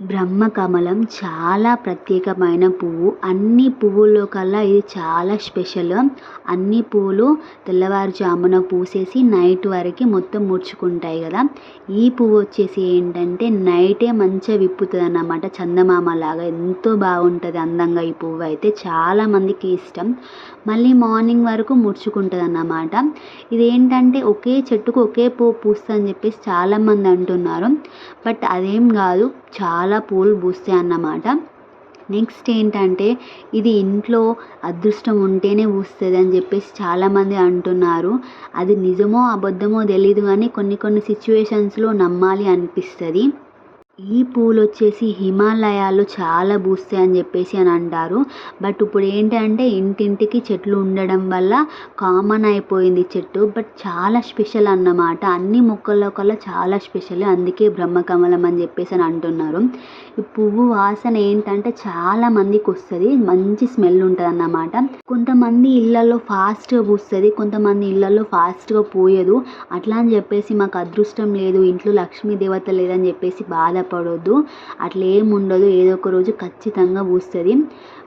బ్రహ్మకమలం చాలా ప్రత్యేకమైన పువ్వు. అన్ని పువ్వుల్లో కల్లా ఇది చాలా స్పెషల్. అన్ని పువ్వులు తెల్లవారుజామున పూసేసి నైట్ వరకు మొత్తం ముడుచుకుంటాయి కదా. ఈ పువ్వు వచ్చేసి ఏంటంటే నైటే మంచిగా విప్పుతుంది అన్నమాట. చందమామ లాగా ఎంతో బాగుంటుంది అందంగా ఈ పువ్వు అయితే. చాలామందికి ఇష్టం. మళ్ళీ మార్నింగ్ వరకు ముడుచుకుంటుంది అన్నమాట. ఇదేంటంటే ఒకే చెట్టుకు ఒకే పువ్వు పూస్తుంది అని చెప్పేసి చాలామంది అంటున్నారు. బట్ అదేం కాదు చాలా పూలు పూస్తాయి అన్నమాట. నెక్స్ట్ ఏంటంటే ఇది ఇంట్లో అదృష్టం ఉంటేనే పూస్తుంది అని చెప్పేసి చాలామంది అంటున్నారు. అది నిజమో అబద్ధమో తెలియదు కానీ కొన్ని కొన్ని సిచ్యువేషన్స్లో నమ్మాలి అనిపిస్తుంది. ఈ పూలు వచ్చేసి హిమాలయాల్లో చాలా పూస్తాయి అని చెప్పేసి అని అంటారు. బట్ ఇప్పుడు ఏంటంటే ఇంటింటికి చెట్లు ఉండడం వల్ల కామన్ అయిపోయింది చెట్టు. బట్ చాలా స్పెషల్ అన్నమాట. అన్ని మొక్కల్లో కల్లా చాలా స్పెషల్. అందుకే బ్రహ్మకమలం అని చెప్పేసి అని అంటున్నారు. ఈ పువ్వు వాసన ఏంటంటే చాలా మందికి వస్తుంది. మంచి స్మెల్ ఉంటుంది అన్నమాట. కొంతమంది ఇళ్ళలో ఫాస్ట్గా పూస్తుంది. కొంతమంది ఇళ్ళల్లో ఫాస్ట్గా పూయదు. అట్లా అని చెప్పేసి మాకు అదృష్టం లేదు. ఇంట్లో లక్ష్మీ దేవత లేదని చెప్పేసి బాధ బాధపడొద్దు అట్లా ఏముండదు ఏదో ఒక రోజు ఖచ్చితంగా పూస్తుంది.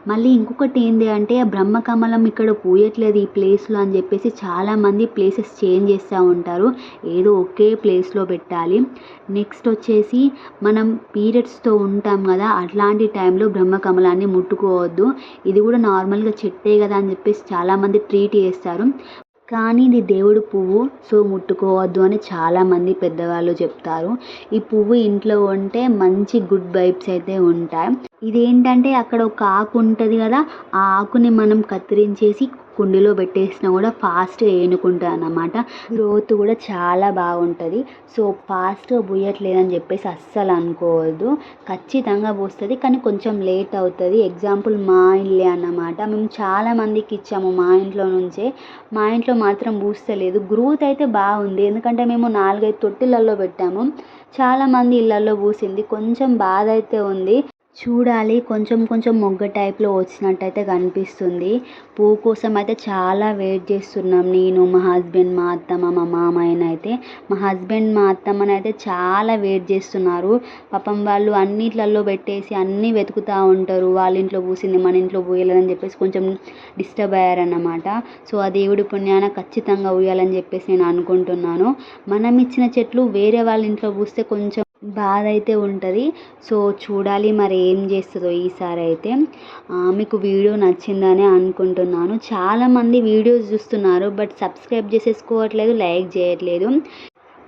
మళ్ళీ ఇంకొకటి ఏంటి అంటే బ్రహ్మకమలం ఇక్కడ పూయట్లేదు ఈ ప్లేస్లో అని చెప్పేసి చాలామంది ప్లేసెస్ చేంజ్ చేస్తూ ఉంటారు. ఏదో ఒకే ప్లేస్లో పెట్టాలి. నెక్స్ట్ వచ్చేసి మనం పీరియడ్స్తో ఉంటాం కదా అట్లాంటి టైంలో బ్రహ్మకమలాన్ని ముట్టుకోవద్దు. ఇది కూడా నార్మల్గా చెట్టే కదా అని చెప్పేసి చాలామంది ట్రీట్ చేస్తారు. కానీ ఇది దేవుడు పువ్వు సో ముట్టుకోవద్దు అని చాలామంది పెద్దవాళ్ళు చెప్తారు. ఈ పువ్వు ఇంట్లో ఉంటే మంచి గుడ్ వైబ్స్ అయితే ఉంటాయి. ఇదేంటంటే అక్కడ ఒక ఆకు ఉంటుంది కదా ఆ ఆకుని మనం కత్తిరించేసి కుండీలో పెట్టేసినా కూడా ఫాస్ట్గా ఏనుకుంటుంది అన్నమాట. గ్రోత్ కూడా చాలా బాగుంటుంది. సో ఫాస్ట్గా పూయట్లేదని చెప్పేసి అస్సలు అనుకోవద్దు. ఖచ్చితంగా పూస్తుంది కానీ కొంచెం లేట్ అవుతుంది. ఎగ్జాంపుల్ మా ఇల్లే అన్నమాట. మేము చాలా మందికి ఇచ్చాము మా ఇంట్లో నుంచే. మా ఇంట్లో మాత్రం పూస్తలేదు. గ్రోత్ అయితే బాగుంది. ఎందుకంటే మేము నాలుగైదు తొట్టిలలో పెట్టాము. చాలామంది ఇళ్ళల్లో పూసింది. కొంచెం బాధ అయితే ఉంది. చూడాలి. కొంచెం కొంచెం మొగ్గ టైప్లో వచ్చినట్టయితే కనిపిస్తుంది. పువ్వు కోసం అయితే చాలా వెయిట్ చేస్తున్నాం. నేను మా హస్బెండ్ మా అత్తమ్మ మా మామయ్యన అయితే. మా హస్బెండ్ మా అత్తమ్మని అయితే చాలా వెయిట్ చేస్తున్నారు. పాపం వాళ్ళు అన్నిట్లలో పెట్టేసి అన్నీ వెతుకుతూ ఉంటారు. వాళ్ళ ఇంట్లో పూసింది మన ఇంట్లో పూయలేదని చెప్పేసి కొంచెం డిస్టర్బ్ అయ్యారన్నమాట. సో ఆ దేవుడి పుణ్యాన ఖచ్చితంగా ఉయ్యాలని చెప్పేసి నేను అనుకుంటున్నాను. మనం ఇచ్చిన చెట్లు వేరే వాళ్ళ ఇంట్లో పూస్తే కొంచెం బాధ అయితే ఉంటుంది. సో చూడాలి మరి ఏం చేస్తుందో ఈసారి అయితే మీకు వీడియో నచ్చిందని అనుకుంటున్నాను. చాలామంది వీడియోస్ చూస్తున్నారు బట్ సబ్స్క్రైబ్ చేసేసుకోవట్లేదు లైక్ చేయట్లేదు.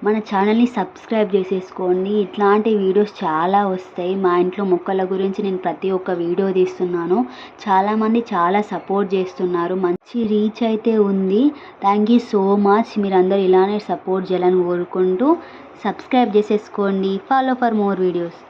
మన ఛానల్ని సబ్స్క్రైబ్ చేసేసుకోండి. ఇట్లాంటి వీడియోస్ చాలా వస్తాయి. మా ఇంట్లో మొక్కల గురించి నేను ప్రతి ఒక్క వీడియో తీస్తున్నాను. చాలామంది చాలా సపోర్ట్ చేస్తున్నారు. మంచి రీచ్ అయితే ఉంది. Thank you so much. మీరందరూ ఇలానే సపోర్ట్ చేయాలని కోరుకుంటూ సబ్స్క్రైబ్ చేసేసుకోండి. Follow for more videos